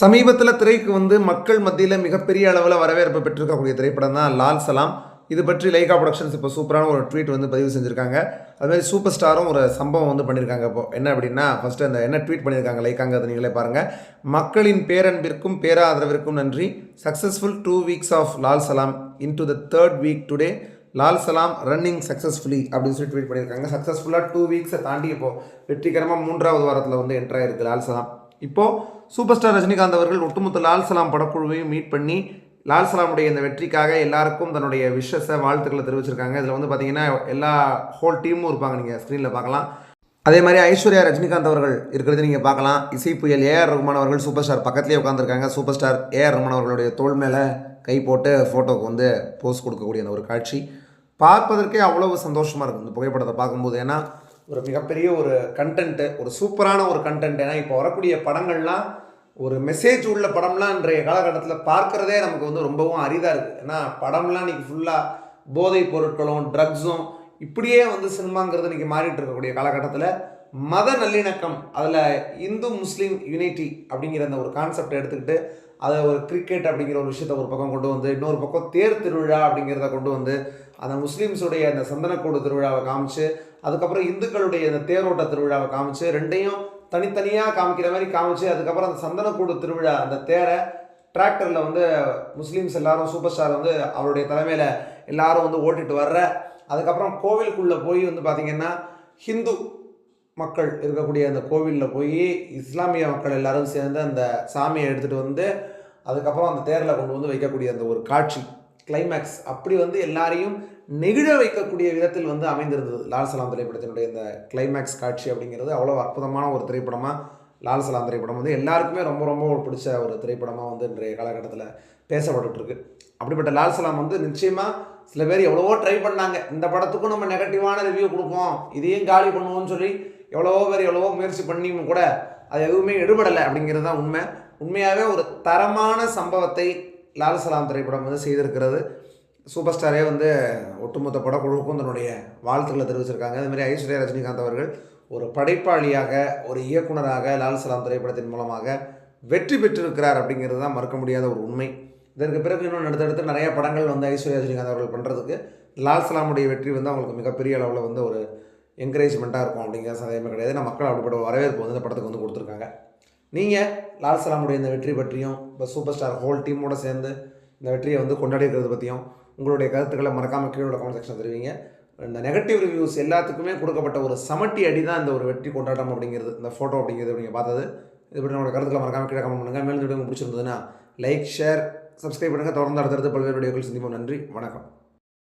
சமீபத்தில் திரைக்கு வந்து மக்கள் மத்தியில் மிகப்பெரிய அளவில் வரவேற்பு பெற்றிருக்கக்கூடிய திரைப்படம் தான் லால் சலாம். இது பற்றி லைகா ப்ரொடக்ஷன்ஸ் இப்போ சூப்பரான ஒரு ட்வீட் வந்து பதிவு செஞ்சுருக்காங்க. அதுமாதிரி சூப்பர் ஸ்டாரும் ஒரு சம்பவம் வந்து பண்ணியிருக்காங்க இப்போ. என்ன அப்படின்னா ஃபஸ்ட்டு அந்த என்ன ட்வீட் பண்ணியிருக்காங்க லைக்காங்கிறத நீங்களே பாருங்கள் மக்களின் பேரன்பிற்கும் பேராதரவிற்கும் நன்றி. Successful two weeks of Lal Salaam in to the third week today Lal Salaam running successfully அப்படின்னு சொல்லி ட்வீட் பண்ணியிருக்காங்க சக்ஸஸ்ஃபுல்லாக டூ வீக்ஸை தாண்டி இப்போது வெற்றிகரமாக மூன்றாவது வாரத்தில் வந்து என்ட்ராயிருக்கு லால் சலாம். இப்போது சூப்பர் ஸ்டார் ரஜினிகாந்த் அவர்கள் ஒட்டுமொத்த லால் சலாம் படக்குழுவையும் மீட் பண்ணி லால் சலாமுடைய இந்த வெற்றிக்காக எல்லாருக்கும் தன்னுடைய விஷஸை வாழ்த்துக்களை தெரிவிச்சிருக்காங்க. இதில் வந்து பார்த்தீங்கன்னா எல்லா ஹோல் டீமும் இருப்பாங்க. நீங்கள் ஸ்க்ரீனில் பார்க்கலாம். அதே மாதிரி ஐஸ்வர்யா ரஜினிகாந்த் அவர்கள் இருக்கிறது நீங்கள் பார்க்கலாம். இசை புயல் ஏஆர் ரகுமான் அவர்கள் சூப்பர் ஸ்டார் பக்கத்துலேயே உட்காந்துருக்காங்க சூப்பர் ஸ்டார் ஏஆர் ரகுமான் அவர்களுடைய தோள் மேலே கை போட்டு ஃபோட்டோக்கு வந்து போஸ் கொடுக்கக்கூடிய அந்த ஒரு காட்சி. பார்ப்பதற்கே அவ்வளவு சந்தோஷமாக இருக்கும் இந்த புகைப்படத்தை பார்க்கும்போது. ஏன்னா ஒரு மிகப்பெரிய ஒரு கண்டென்ட்டு ஒரு சூப்பரான ஒரு கண்டென்ட் ஏன்னா இப்போ வரக்கூடிய படங்கள்லாம் ஒரு மெசேஜ் உள்ள படம்லாம் இன்றைய காலகட்டத்தில் பார்க்குறதே நமக்கு வந்து ரொம்பவும் அரிதாக இருக்குது ஏன்னா படம்லாம் இன்றைக்கி ஃபுல்லாக போதைப் பொருட்களும் ட்ரக்ஸும் இப்படியே வந்து சினிமாங்கிறது இன்றைக்கி மாறிட்டு இருக்கக்கூடிய காலகட்டத்தில் மத நல்லிணக்கம் அதில் இந்து முஸ்லீம் யூனிட்டி அப்படிங்கிற அந்த ஒரு கான்செப்டை எடுத்துக்கிட்டு அதை ஒரு கிரிக்கெட் அப்படிங்கிற ஒரு விஷயத்தை ஒரு பக்கம் கொண்டு வந்து இன்னொரு பக்கம் தேர் திருவிழா அப்படிங்கிறத கொண்டு வந்து அந்த முஸ்லீம்ஸுடைய அந்த சந்தனக்கூடு திருவிழாவை காமிச்சு அதுக்கப்புறம் இந்துக்களுடைய அந்த தேரோட்ட திருவிழாவை காமிச்சு ரெண்டையும் தனித்தனியாக காமிக்கிற மாதிரி காமிச்சு அதுக்கப்புறம் அந்த சந்தனக்கூடு திருவிழா அந்த தேரை டிராக்டரில் வந்து முஸ்லீம்ஸ் எல்லாரும் சூப்பர் ஸ்டார் வந்து அவருடைய தலைமையில் எல்லாரும் வந்து ஓட்டிட்டு வர்ற அதுக்கப்புறம் கோவிலுக்குள்ளே போய் வந்து பார்த்திங்கன்னா ஹிந்து மக்கள் இருக்கக்கூடிய அந்த கோவிலில் போய் இஸ்லாமிய மக்கள் எல்லாரும் சேர்ந்து அந்த சாமியை எடுத்துகிட்டு வந்து அதுக்கப்புறம் அந்த தேரில் கொண்டு வந்து வைக்கக்கூடிய அந்த ஒரு காட்சி கிளைமேக்ஸ் அப்படி வந்து எல்லாரையும் நெகிழ வைக்கக்கூடிய விதத்தில் வந்து அமைந்திருந்தது. லால் சலாம் திரைப்படத்தினுடைய இந்த கிளைமேக்ஸ் காட்சி அப்படிங்கிறது அவ்வளோ அற்புதமான ஒரு திரைப்படமாக லால் சலாம் திரைப்படம் வந்து எல்லாருக்குமே ரொம்ப ரொம்ப பிடிச்ச ஒரு திரைப்படமாக வந்து இன்றைய காலகட்டத்தில் பேசப்பட்டுருக்கு அப்படிப்பட்ட லால் சலாம் வந்து நிச்சயமாக சில பேர் எவ்வளவோ ட்ரை பண்ணாங்க. இந்த படத்துக்கும் நம்ம நெகட்டிவான ரிவ்யூ கொடுப்போம். இதையும் காலி பண்ணுவோம்னு சொல்லி எவ்வளவோ பேர் எவ்வளவோ முயற்சி பண்ணியும் கூட அது எதுவுமே எடுபடலை அப்படிங்கிறது தான் உண்மை. உண்மையாகவே ஒரு தரமான சம்பவத்தை லால் சலாம் திரைப்படம் வந்து செய்திருக்கிறது. சூப்பர் ஸ்டாரே வந்து ஒட்டுமொத்த படக்குழுவுக்கும் தன்னுடைய வாழ்த்துக்களை தெரிவிச்சிருக்காங்க. அதுமாதிரி ஐஸ்வர்யா ரஜினிகாந்த் அவர்கள் ஒரு படைப்பாளியாக ஒரு இயக்குனராக லால் சலாம் திரைப்படத்தின் மூலமாக வெற்றி பெற்றிருக்கிறார் அப்படிங்கிறது தான் மறக்க முடியாத ஒரு உண்மை. இதற்கு பிறகு இன்னும் அடுத்தடுத்து நிறைய படங்கள் வந்து ஐஸ்வர்யா ரஜினிகாந்த் அவர்கள் பண்ணுறதுக்கு லால் சலாமுடைய வெற்றி வந்து அவங்களுக்கு மிகப்பெரிய அளவில் வந்து ஒரு என்கரேஜ்மெண்ட்டாக இருக்கும் அப்படிங்கிற சந்தேகமே கிடையாது. ஏன்னா மக்கள் அப்படிப்பட்ட வரவேற்பு வந்து இந்த படத்துக்கு வந்து கொடுத்துருக்காங்க. நீங்கள் லால் சலாமுடைய இந்த வெற்றி பற்றியும் இப்போ சூப்பர் ஸ்டார் ஹோல் டீமோட சேர்ந்து இந்த வெற்றியை வந்து கொண்டாடி இருக்கிறது பற்றியும் உங்களுடைய கருத்துக்களை மறக்காமல் கீழே கமெண்ட் செக்ஷன் தருவீங்க. இந்த நெகட்டிவ் ரிவ்யூஸ் எல்லாத்துக்குமே கொடுக்கப்பட்ட ஒரு சமட்டி அடி தான் இந்த ஒரு வெற்றி கொண்டாட்டம் அப்படிங்கிறது இந்த ஃபோட்டோ அப்படிங்கிறது நீங்கள் பார்த்தது. இது பற்றி உங்களோட கருத்துக்களை மறக்காமல் கீழே கமெண்ட் பண்ணுங்கள் மேலும் உங்களுக்கு பிடிச்சிருந்ததுன்னா லைக் ஷேர் சப்ஸ்கிரைப் பண்ணுங்கள் தொடர்ந்து அடுத்தடுத்து பல்வேறு வீடியோக்கள் சந்திப்போம். நன்றி. வணக்கம்.